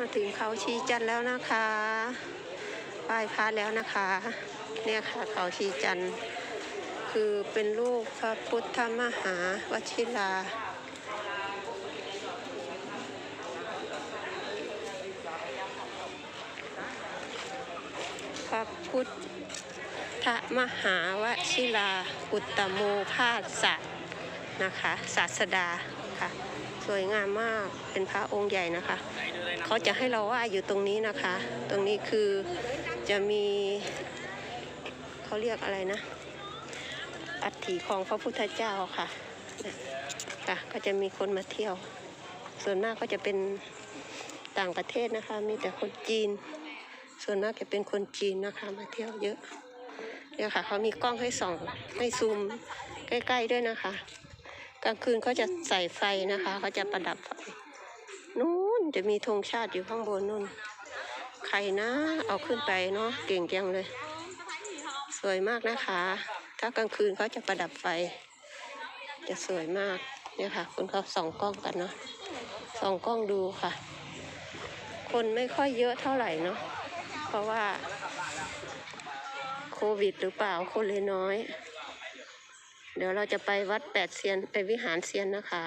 มาถึงเขาชีจันแล้วนะคะไหว้พระแล้วนะคะ เนี่ยค่ะเขาชีจันคือเป็นรูปพระพุทธมหาวชิรา พระพุทธมหาวชิราอุตตโมภาสะนะคะ ศาสดาค่ะ สวยงามมากเป็นพระองค์ใหญ่นะคะ เขาจะให้เราว่าอยู่ตรงนี้นะคะ ตรงนี้คือจะมีเขาเรียกอะไรนะอัฐิของพระพุทธเจ้าค่ะค่ะก็จะมีคนมาเที่ยว ส่วนมากก็จะเป็นต่างประเทศนะคะ มีแต่คนจีน ส่วนมากจะเป็นคนจีนนะคะมาเที่ยวเยอะเนี่ยค่ะเขามีกล้องให้ส่องให้ซูมใกล้ ๆด้วยนะคะ กลางคืนเขาจะใส่ไฟนะคะเขาจะประดับไฟนู้นจะมีธงชาติอยู่ข้างบนนู่น ใครนะ เอาขึ้นไปเนาะเก่งจังเลย สวยมากนะคะ ถ้ากลางคืนเขาจะประดับไฟ จะสวยมากเนี่ยค่ะคุณเขาส่องกล้องกันเนาะส่องกล้องดูค่ะ คนไม่ค่อยเยอะเท่าไหร่เนาะเพราะว่า โควิดหรือเปล่าคนเลยน้อย เดี๋ยวเราจะไปวัดแปดเซียนไปวิหารเซียนนะคะ